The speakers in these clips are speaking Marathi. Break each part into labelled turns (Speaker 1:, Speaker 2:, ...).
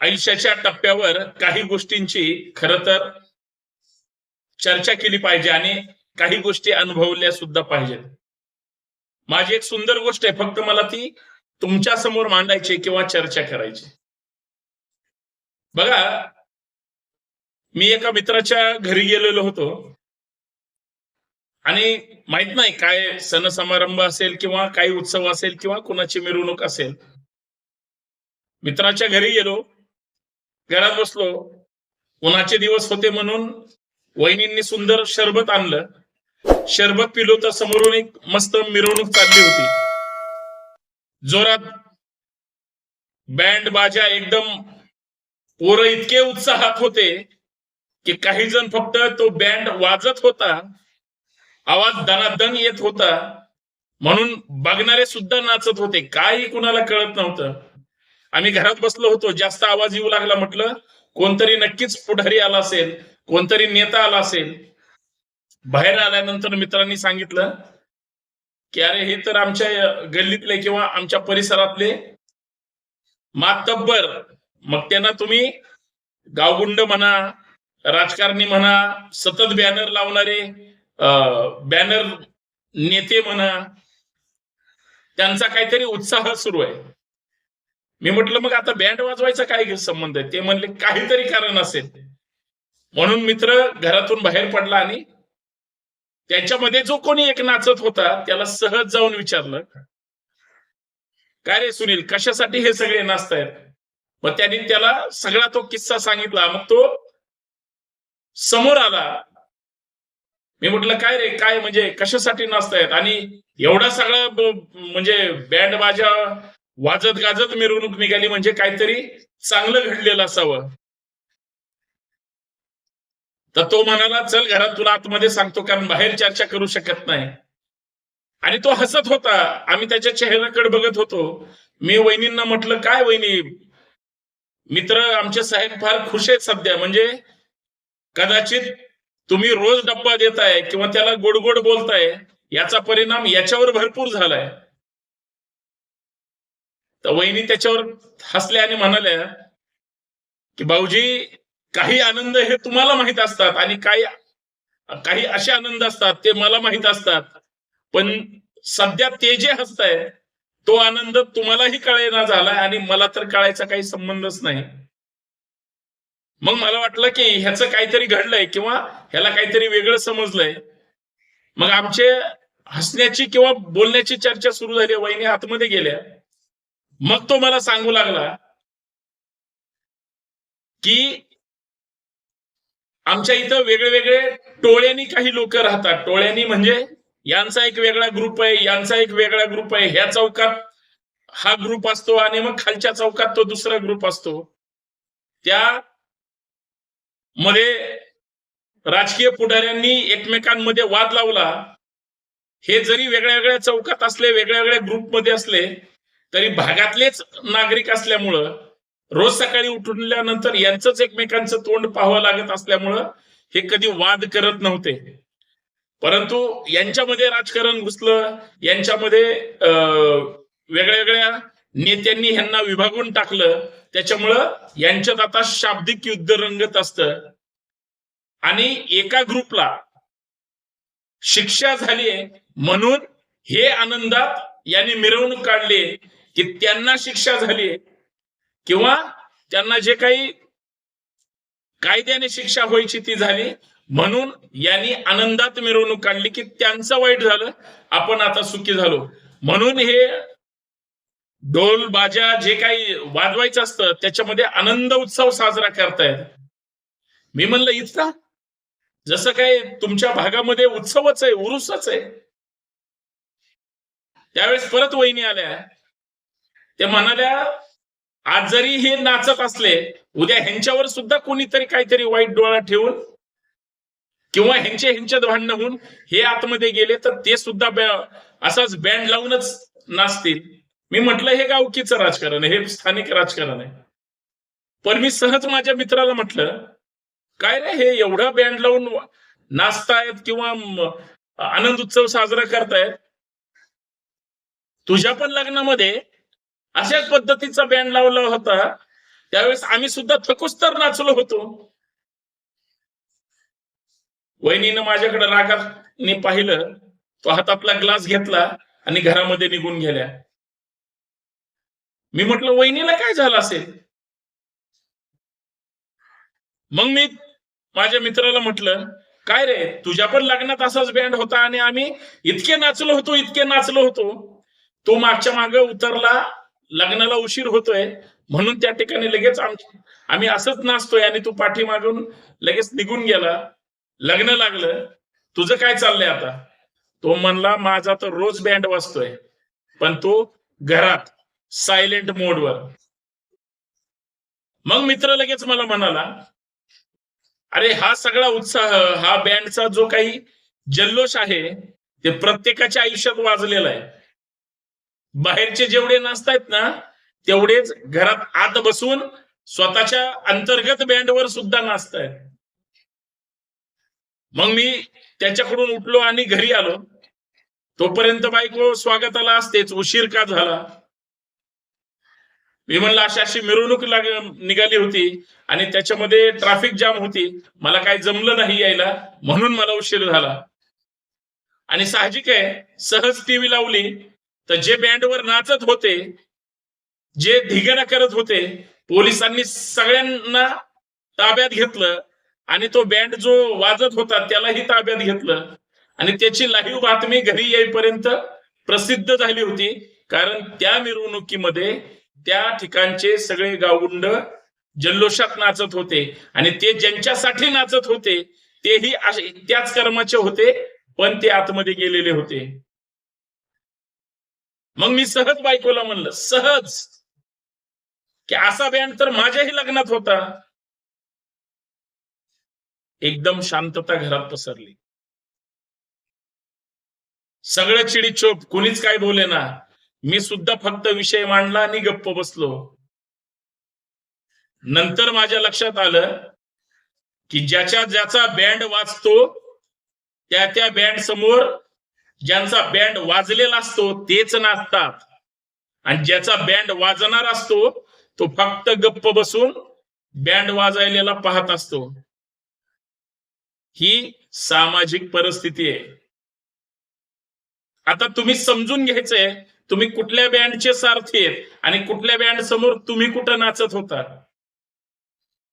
Speaker 1: आयुष्याच्या टप्प्यावर काही गोष्टींची खर तर चर्चा केली पाहिजे आणि काही गोष्टी अनुभवल्या सुद्धा पाहिजेत. माझी एक सुंदर गोष्ट आहे फक्त मला ती तुमच्यासमोर मांडायची किंवा चर्चा करायची बघा मी एका मित्राच्या घरी गेलेलो होतो. आणि माहीत नाही काय सण समारंभ असेल किंवा काही उत्सव असेल किंवा कुणाची मिरवणूक असेल. मित्राच्या घरी गेलो. घरात बसलो. उन्हाचे दिवस होते म्हणून वहिनींनी सुंदर शरबत आणलं. शरबत पिलो तर समोरून एक मस्त मिरवणूक चालली होती. जोरात बँड बाजा एकदम पोरं इतके उत्साहात होते की काही जण फक्त तो बँड वाजत होता. आवाज दनादन येत होता. म्हणून बघणारे सुद्धा नाचत होते. काही कुणाला कळत नव्हतं. आम्ही घरात बसलो होतो जास्त आवाज येऊ लागला म्हटलं कोणतरी नक्कीच पुढारी आला असेल कोणतरी नेता आला असेल. बाहेर आल्यानंतर मित्रांनी सांगितलं की अरे हे तर आमच्या गल्लीतले किंवा आमच्या परिसरातले मातब्बर मग त्यांना तुम्ही गावगुंड म्हणा राजकारणी म्हणा सतत बॅनर लावणारे बॅनर नेते म्हणा त्यांचा काहीतरी उत्साह सुरू आहे. मी म्हटलं मग आता बँड वाजवायचा काय संबंध आहे? ते म्हणले काहीतरी कारण असेल. म्हणून मित्र घरातून बाहेर पडला आणि त्याच्यामध्ये जो कोणी एक नाचत होता त्याला सहज जाऊन विचारलं काय रे सुनील कशासाठी हे सगळे नाचतायत? मग त्यांनी त्याला सगळा तो किस्सा सांगितला. मग तो समोर आला. मी म्हटलं काय रे काय म्हणजे कशासाठी नाचतायत? आणि एवढा सगळा म्हणजे बँड बाजा वाजत गाजत मिरवणूक निघाली म्हणजे काहीतरी चांगलं घडलेलं असावं. तर तो म्हणाला चल घरात तुला आतमध्ये सांगतो कारण बाहेर चर्चा करू शकत नाही. आणि तो हसत होता. आम्ही त्याच्या चेहऱ्याकडे बघत होतो. मी वहिनींना म्हटलं काय वहिनी? मित्र आमचे साहेब फार खुश आहेत सध्या. म्हणजे कदाचित तुम्ही रोज डब्बा देताय किंवा त्याला गोड गोड बोलताय याचा परिणाम याच्यावर भरपूर झालाय. तर वहिनी त्याच्यावर हसल्या आणि म्हणाल्या की भाऊजी काही आनंद हे तुम्हाला माहीत असतात आणि काही काही असे आनंद असतात ते मला माहीत असतात. पण सध्या ते जे हसताय तो आनंद तुम्हालाही कळेना झालाय आणि मला तर कळायचा काही संबंधच नाही. मग मला वाटलं की ह्याचं काहीतरी घडलंय किंवा ह्याला काहीतरी वेगळं समजलंय. मग आमचे हसण्याची किंवा बोलण्याची चर्चा सुरू झाली वहिनी आतमध्ये गेल्या. मग तो मला सांगू लागला की आमच्या इथं वेगळे वेगळे टोळ्यांनी काही लोक राहतात. टोळ्यांनी म्हणजे यांचा एक वेगळा ग्रुप आहे यांचा एक वेगळा ग्रुप आहे. ह्या चौकात हा ग्रुप असतो आणि मग खालच्या चौकात तो दुसरा ग्रुप असतो. त्या मध्ये राजकीय पुढाऱ्यांनी एकमेकांमध्ये वाद लावला. हे जरी वेगळ्या वेगळ्या चौकात असले वेगळ्या वेगळ्या ग्रुपमध्ये असले तरी भागातलेच नागरिक असल्यामुळं रोज सकाळी उठल्यानंतर यांचंच एकमेकांचं तोंड पाहावं लागत असल्यामुळं हे कधी वाद करत नव्हते. परंतु यांच्यामध्ये राजकारण घुसलं यांच्यामध्ये अं, वेगळ्या वेगळ्या नेत्यांनी ह्यांना विभागून टाकलं त्याच्यामुळं यांच्यात आता शाब्दिक युद्ध रंगत असतं. आणि एका ग्रुपला शिक्षा झालीये म्हणून हे आनंदात यांनी मिरवणूक काढली की त्यांना शिक्षा झाली. किंवा त्यांना जे काही कायद्याने शिक्षा व्हायची ती झाली. म्हणून यांनी आनंदात मिरवणूक काढली की त्यांचं वाईट झालं आपण आता सुखी झालो. म्हणून हे ढोल बाजा जे काही वाजवायचं असतं त्याच्यामध्ये आनंद उत्सव साजरा करतायत. मी म्हणलं इतका जसं काय तुमच्या भागामध्ये उत्सवच आहे उरुसच आहे. त्यावेळेस परत वहिनी आल्या. ते म्हणाल्या आज जरी हे नाचत असले उद्या ह्यांच्यावर सुद्धा कोणीतरी काहीतरी वाईट डोळा ठेवून किंवा ह्यांचे ह्यांच्यात भांडण होऊन हे आतमध्ये गेले तर ते सुद्धा असाच बँड लावूनच नाचतील. मी म्हटलं हे गावकीचं राजकारण आहे हे स्थानिक राजकारण आहे. पण मी सहज माझ्या मित्राला म्हटलं काय रे हे एवढा बँड लावून नाचतायत किंवा आनंद उत्सव साजरा करतायत तुझ्या पण लग्नामध्ये अशाच पद्धतीचा बँड लावला होता. त्यावेळेस आम्ही सुद्धा थकूच तर नाचलो होतो. वहिनीनं माझ्याकडे रागाने पाहिलं. तो हातातला ग्लास घेतला आणि घरामध्ये निघून गेल्या. मी म्हटलं वहिनीला काय झालं असेल? मग मी माझ्या मित्राला म्हटलं काय रे तुझ्या पण लग्नात असाच बँड होता आणि आम्ही इतके नाचलो होतो इतके नाचलो होतो. तो मागच्या मागे उतरला लग्नाला उशीर होतोय म्हणून त्या ठिकाणी लगेच आम्ही असंच नाचतोय आणि तू पाठीमागून लगेच निघून गेला. लग्न लागलं. तुझं काय चाललंय आता? तो म्हणला माझा तर रोज बँड वाजतोय पण तो घरात सायलेंट मोडवर. मग मित्र लगेच मला म्हणाला अरे हा सगळा उत्साह हा बँडचा जो काही जल्लोष आहे ते प्रत्येकाच्या आयुष्यात वाजलेला आहे. बाहेरचे जेवढे नाचतायत ना तेवढेच घरात आत बसून स्वतःच्या अंतर्गत बँडवर सुद्धा नाचतायत. मग मी त्याच्याकडून उठलो आणि घरी आलो. तोपर्यंत बायको स्वागताला असतेच उशीर का झाला? मी म्हणलं अशी अशी मिरवणूक लाग निघाली होती आणि त्याच्यामध्ये ट्रॅफिक जाम होती. मला काही जमलं नाही यायला म्हणून मला उशीर झाला. आणि साहजिक आहे सहज टीव्ही लावली. तर जे बँडवर नाचत होते जे धिगणा करत होते पोलिसांनी सगळ्यांना ताब्यात घेतलं आणि तो बँड जो वाजत होता त्यालाही ताब्यात घेतलं. आणि त्याची लाईव्ह बातमी घरी येईपर्यंत प्रसिद्ध झाली होती. कारण त्या मिरवणुकीमध्ये त्या ठिकाणचे सगळे गावगुंड जल्लोषात नाचत होते. आणि ते ज्यांच्यासाठी नाचत होते तेही त्याच कर्माचे होते पण ते आतमध्ये गेलेले होते. मग मी सहज बायकोला म्हणलं सहज. की असा बँड तर माझ्याही लग्नात होता. एकदम शांतता घरात पसरली. सगळं चिडीचोप कोणीच काय बोले ना. मी सुद्धा फक्त विषय मांडला आणि गप्प बसलो. नंतर माझ्या लक्षात आलं की ज्याच्या ज्याचा बँड वाचतो त्या त्या बँड समोर ज्यांचा बँड वाजलेला असतो तेच नाचतात. आणि ज्याचा बँड वाजणार असतो तो फक्त गप्प बसून बँड वाजायलेला पाहत असतो. ही सामाजिक परिस्थिती आहे. आता तुम्ही समजून घ्यायचंय तुम्ही कुठल्या बँडचे सारथी आहेत आणि कुठल्या बँड समोर तुम्ही कुठं नाचत होता?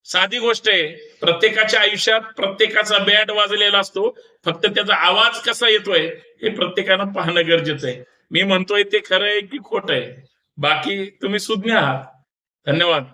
Speaker 1: साधी गोष्ट आहे प्रत्येकाच्या आयुष्यात प्रत्येकाचा बॅट वाजलेला असतो फक्त त्याचा आवाज कसा येतोय हे प्रत्येकानं पाहणं गरजेचं आहे. मी म्हणतोय ते खरं आहे की खोट आहे. बाकी तुम्ही सुज्ञ आहात. धन्यवाद.